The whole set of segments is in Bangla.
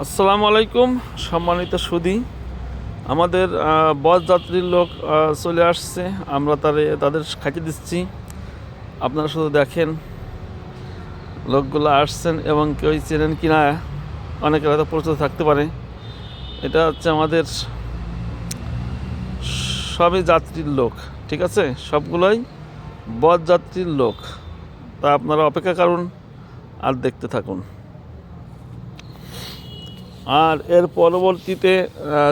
আসসালামু আলাইকুম, সম্মানিত সুদী। আমাদের যাত্রীর লোক চলে আসছে। আমরা তারে, তাদের খাইতে দিচ্ছি। আপনারা শুধু দেখেন, লোকগুলো আসছেন এবং কেউ চেনেন কি না অনেকের হয়তো পরিচিত থাকতে পারে। এটা হচ্ছে আমাদের সবই যাত্রীর লোক, ঠিক আছে? সবগুলোই যাত্রীর লোক। তা আপনারা অপেক্ষা করুন আর দেখতে থাকুন। আর এর পরবর্তীতে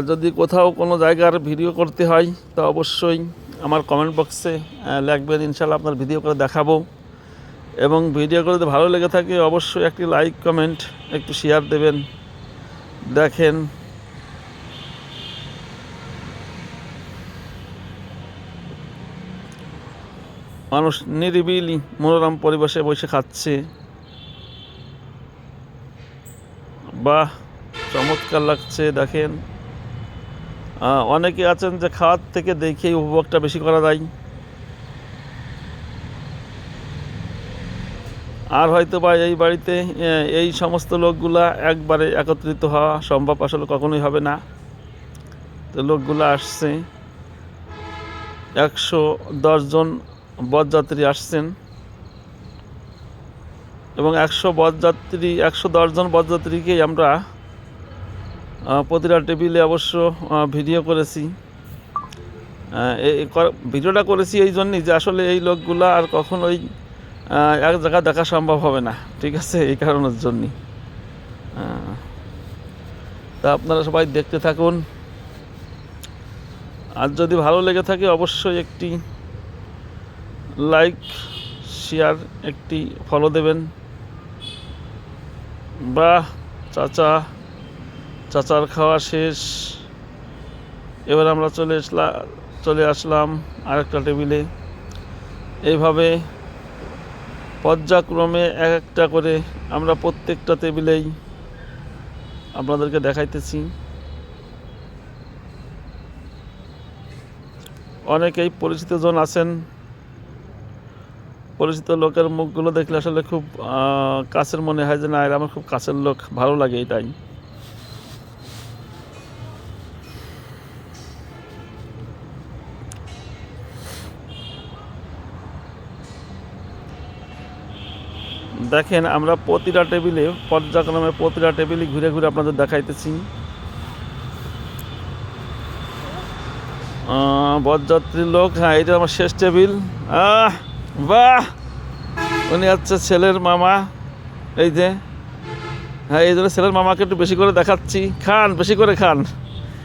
যদি কোথাও কোনো জায়গার ভিডিও করতে হয়, তা অবশ্যই আমার কমেন্ট বক্সে লিখবেন ইনশাল্লাহ আপনার ভিডিও করে দেখাবো। এবং ভিডিও করে যদি ভালো লেগে থাকে, অবশ্যই একটি লাইক কমেন্ট একটু শেয়ার দেবেন। দেখেন। মানুষ নিরিবিলি মনোরম পরিবেশে বসে খাচ্ছে। বাহ! চমৎকার লাগছে, দেখেন। অনেকে আছেন যে খাওয়ার থেকে দেখেই উপভোগটা বেশি করা যায়। আর হয়তো বা এই বাড়িতে এই সমস্ত লোকগুলা একবারে একত্রিত হওয়া সম্ভব আসলে কখনোই হবে না। তো লোকগুলো আসছে। একশো দশজন বরযাত্রী আসছেন। এবং একশো বরযাত্রী একশো দশজন বরযাত্রীকেই আমরা প্রতিটা টেবিলে অবশ্য ভিডিও করেছি। ভিডিওটা করেছি এই জন্যই যে আসলে এই লোকগুলো আর কখনোই এক জায়গায় দেখা সম্ভব হবে না, ঠিক আছে? এই কারণের জন্যই। তা আপনারা সবাই দেখতে থাকুন। আর যদি ভালো লেগে থাকে অবশ্যই একটি লাইক, শেয়ার, একটি ফলো দেবেন। বাহ, চাচা। চাচার খাওয়া শেষ। এবার আমরা চলে আসলাম চলে আসলাম আরেকটা টেবিলে। এইভাবে পর্যায়ক্রমে এক একটা করে আমরা প্রত্যেকটা টেবিলেই আপনাদেরকে দেখাইতেছি। অনেকেই পরিচিত জন আছেন। পরিচিত লোকের মুখগুলো দেখলে আসলে খুব কাছের মনে হয় যে না আমার খুব কাছের লোক, ভালো লাগে এটাই। দেখেন, আমরা প্রতিটা টেবিলে পর্যায়ক্রমে প্রতিটা টেবিলে ঘুরে ঘুরে আপনাদের দেখাইতেছি। বরযাত্রীর লোক হ্যাঁ এটা আমার শেষ টেবিল। আহ, বাহ! উনি হচ্ছে ছেলের মামা। এই যে হ্যাঁ এই জন্য ছেলের মামাকে একটু বেশি করে দেখাচ্ছি। খান, বেশি করে খান।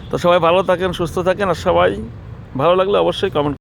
তো সবাই ভালো থাকেন, সুস্থ থাকেন, আর সবাই ভালো লাগলে অবশ্যই কমেন্ট